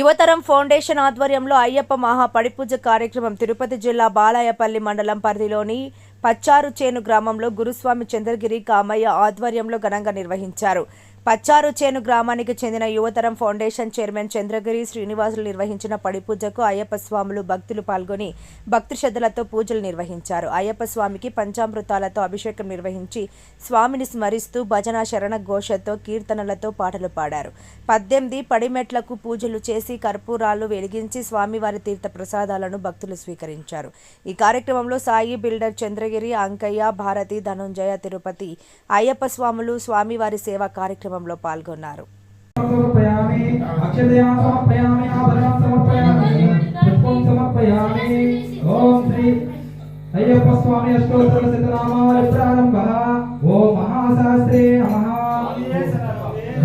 యువతరం ఫౌండేషన్ ఆధ్వర్యంలో అయ్యప్ప మహా పడిపూజ కార్యక్రమం తిరుపతి జిల్లా బాలాయపల్లి మండలం పరిధిలోని పచ్చారు చేను గ్రామంలో గురుస్వామి చంద్రగిరి కామయ్య ఆధ్వర్యంలో ఘనంగా నిర్వహించారు. పచ్చారు చేను గ్రామానికి చెందిన యువతరం ఫౌండేషన్ చైర్మన్ చంద్రగిరి శ్రీనివాసులు నిర్వహించిన పడిపూజకు అయ్యప్ప స్వాములు భక్తులు పాల్గొని భక్తి శ్రద్ధలతో పూజలు నిర్వహించారు. అయ్యప్ప స్వామికి పంచామృతాలతో అభిషేకం నిర్వహించి స్వామిని స్మరిస్తూ భజన శరణ ఘోషతో కీర్తనలతో పాటలు పాడారు. పద్దెనిమిది పడిమెట్లకు పూజలు చేసి కర్పూరాలు వెలిగించి స్వామివారి తీర్థ ప్రసాదాలను భక్తులు స్వీకరించారు. ఈ కార్యక్రమంలో సాయి బిల్డర్ చంద్రగిరి అంకయ్య భారతి ధనుంజయ తిరుపతి అయ్యప్ప స్వాములు స్వామివారి సేవా కార్యక్రమం కార్యక్రమంలో పాల్గొన్నారు. అయ్యప్ప స్వామి అష్టోత్తర శతనామాల ప్రారంభ. ఓం మహాశాస్త్రే నమః.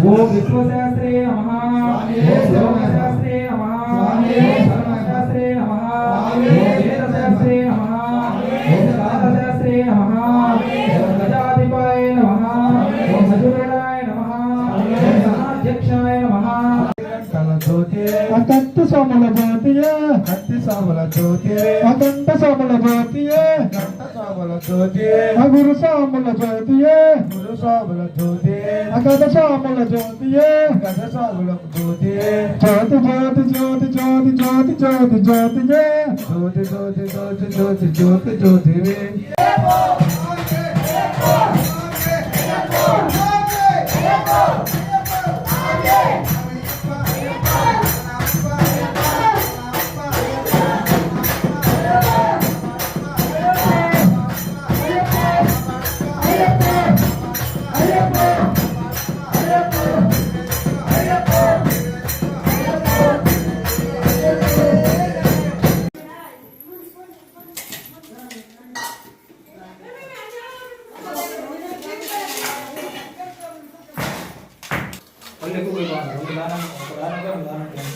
ఓం విశ్వశాస్త్రే నమః. సోముల జ్యోతియే. కంటి సోముల జ్యోతియే. అకంట సోముల జ్యోతియే. కంట సోముల జ్యోతియే. అగురు సోముల జ్యోతియే. గురు సోముల జ్యోతియే. అగద సోముల జ్యోతియే. గద సోముల జ్యోతియే. జ్యోతి జ్యోతి జ్యోతి జ్యోతి జ్యోతి జ్యోతి జ్యోతియే. జ్యోతి జ్యోతి జ్యోతి జ్యోతి జ్యోతి జ్యోతివే देखो कोई बात नहीं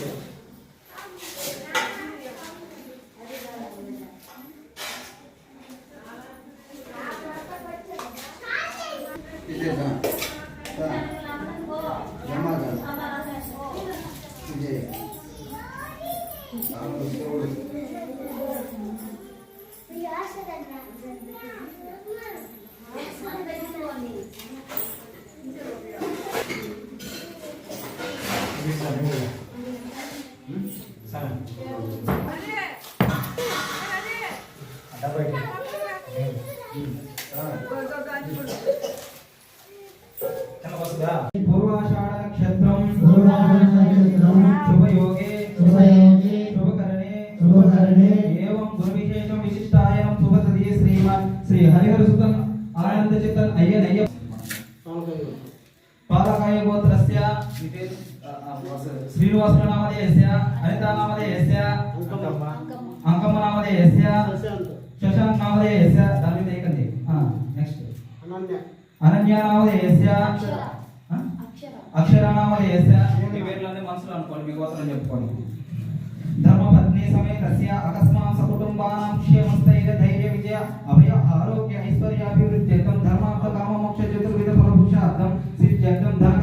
Thank you. శ్రీనివాస నామధేయస్య అనితా నామధేయస్య అంకమ్మ నామధేయస్య శశాంక్ నామధేయస్య దాని మీద ఏకండి. నెక్స్ట్ అనన్య నామధేయస్య ఆ? అక్షర. నామధేయస్య ఈ పేర్లన్నీ మనసులో అనుకోండి మీ గోత్రం చెప్పుకోండి. ధర్మపత్ని సమేతస్య అకస్మాత్ సకుటుంబానాం క్షేమస్థైర్య ధైర్య విజయ అభయ ఆరోగ్య ఐశ్వర్యాభివృద్ధ్యర్థం ధర్మార్థ కామ మోక్ష చతుర్విధ ఫలపురుషార్థం సిద్ధ్యర్థం ధన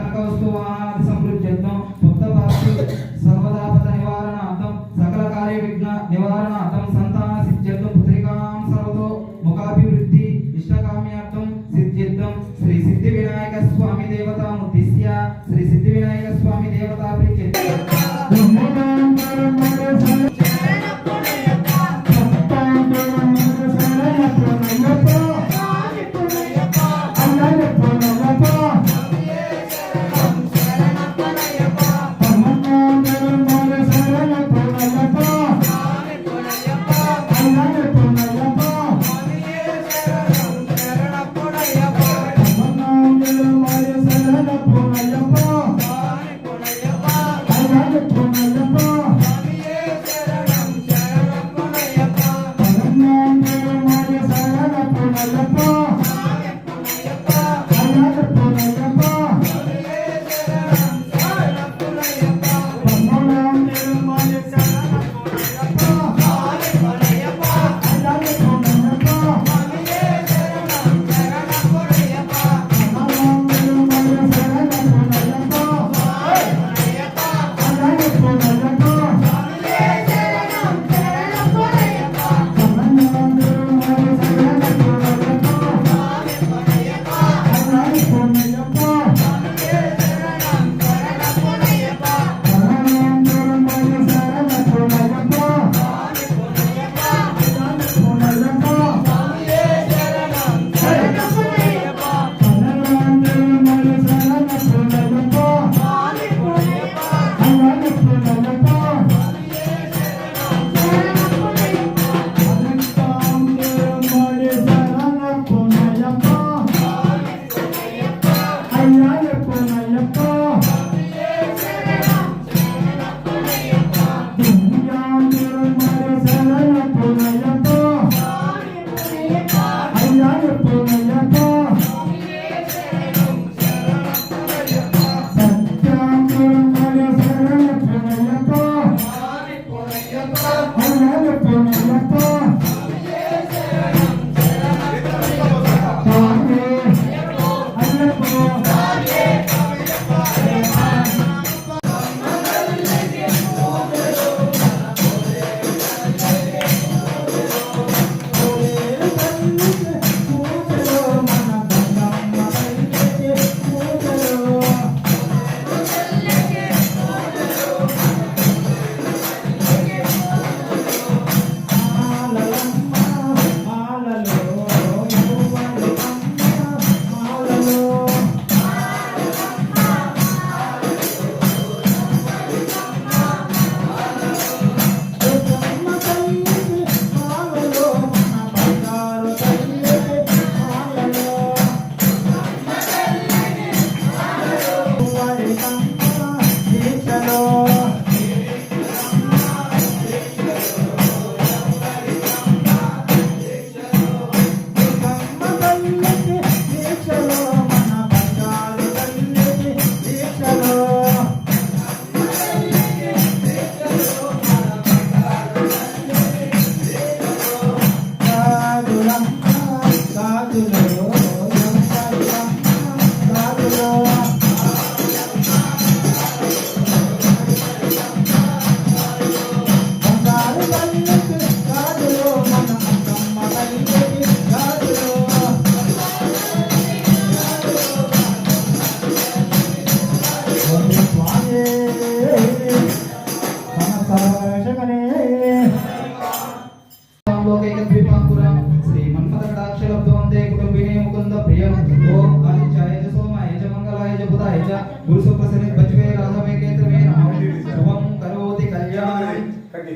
ఒకటి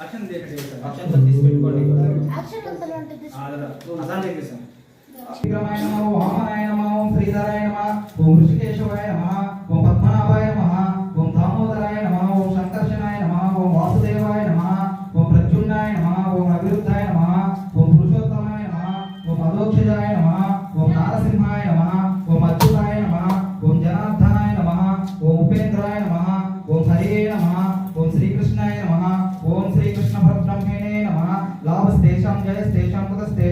అక్షరం అక్షరం తీసి పెట్టుకోండి అదాన్ని నమో హోమనాయ నమో శ్రీధరాయ నమ ఓం ఋషికేశవాయ నమ. cosas de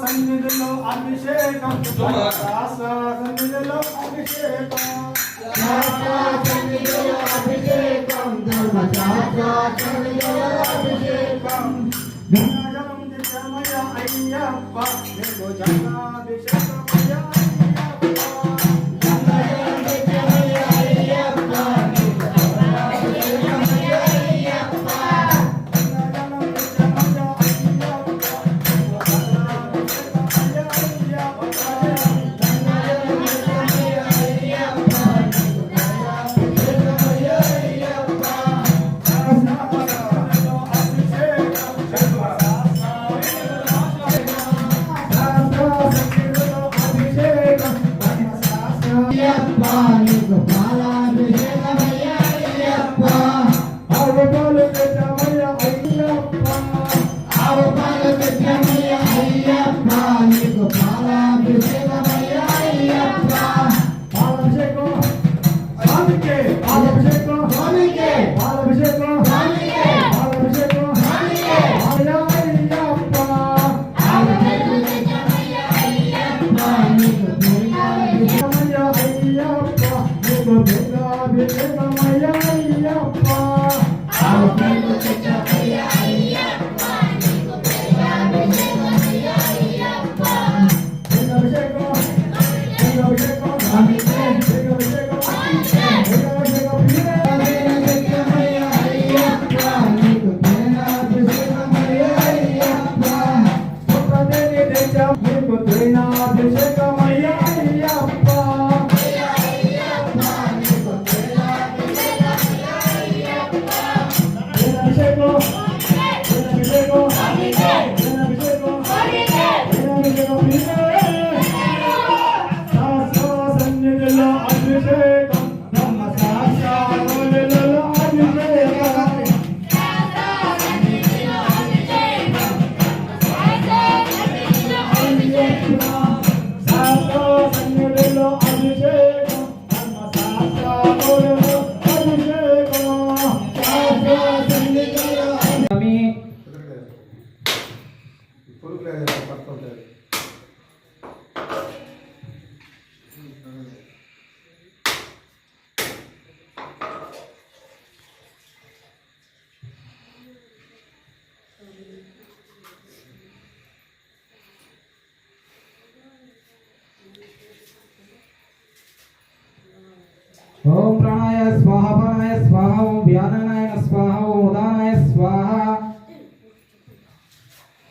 సన్నిధిలో అభిషేకం దాస సన్నిధిలో అభిషేకం సన్నిధిలో అభిషేకం ధర్మ సన్నిధిలో అభిషేకం అయ్యప్ప నేను జనాభిషేకం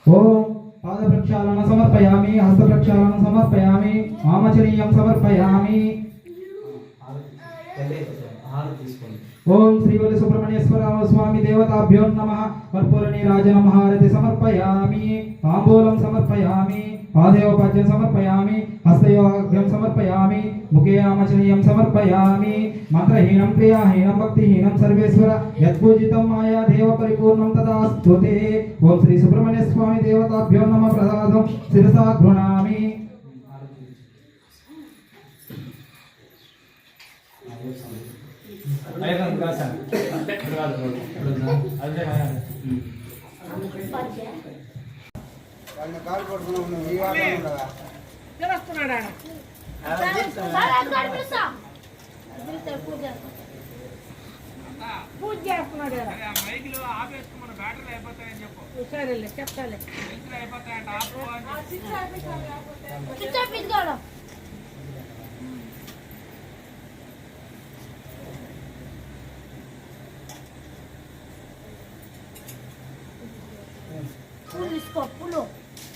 ఓం పాద ప్రక్షాళన సమర్పయామి హస్త ప్రక్షాళన సమర్పయామి ఆమచనీయం సమర్పయామి. ఓం శ్రీవల్లి సుబ్రహ్మణ్యేశ్వర స్వామి దేవతాభ్యో నమ. కర్పూరణి రాజనం హారతి సమర్పయామి. తాంబూలం సమర్పయామి. पादयोः पद्यं समर्पयामि हस्तयोगं समर्पयामि मुखे आमचनीयं समर्पयामि मन्त्रहीनं क्रियाहीनं भक्तिहीनं सर्वेश्वर यत्पूजितं माया देव परिपूर्णं तदा स्तुते ॐ श्री सुब्रह्मण्यस्वामी देवताभ्यो नमः प्रसादं शिरसा गृह्णामि పూజ చేస్తున్నాడు సరేలే చెప్తాలే. పూలు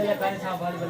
பண்ணுங்க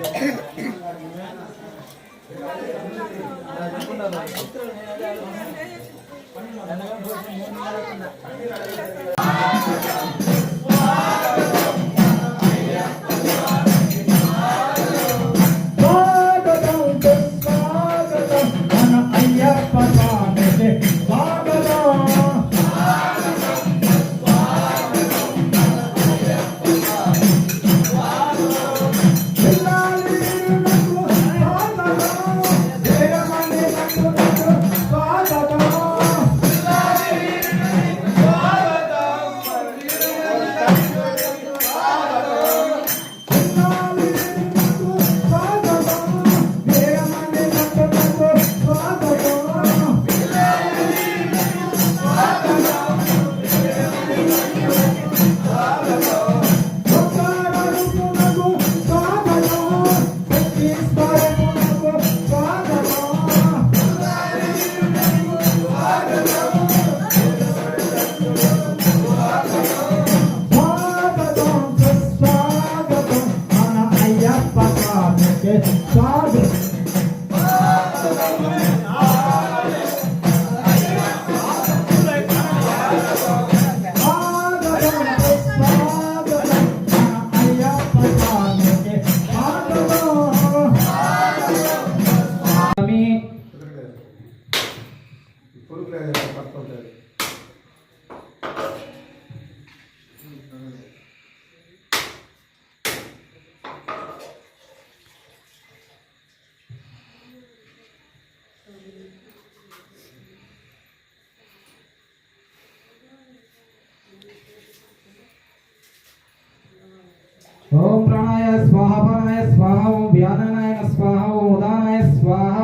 ఓం ప్రాణాయ స్వాహ ప్రాణాయ స్వాహ ఓం వ్యానాయ స్వాహ ఓం ఉదానాయ స్వాహ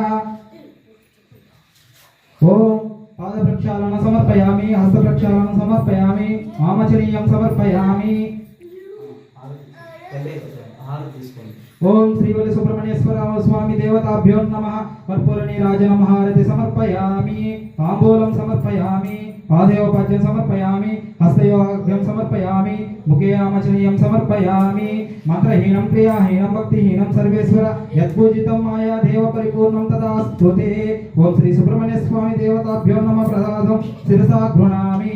ఓం పాద ప్రక్షాళన సమర్పయామి హస్త ప్రక్షాళన సమర్పయామి ఆమచనీయం సమర్పయామి ఓం శ్రీవల్లి సుబ్రహ్మణ్యేశ్వర స్వామి దేవతాభ్యో నమ కర్పూరణి రాజనం హారతి సమర్పయామి తాంబూలం సమర్పయామి पादयो पद्यं समर्पयामि हस्तयोग्यं समर्पयामि मुखे आमचनीयं समर्पयामि मन्त्रहीनं क्रियाहीनं भक्तिहीनं सर्वेश्वर यत्पूजितं माया देवपरिपूर्णं तदा स्तुते। ॐ श्रीसुब्रह्मण्यस्वामी देवताभ्यो नमः प्रसादं शिरसा गृह्णामि।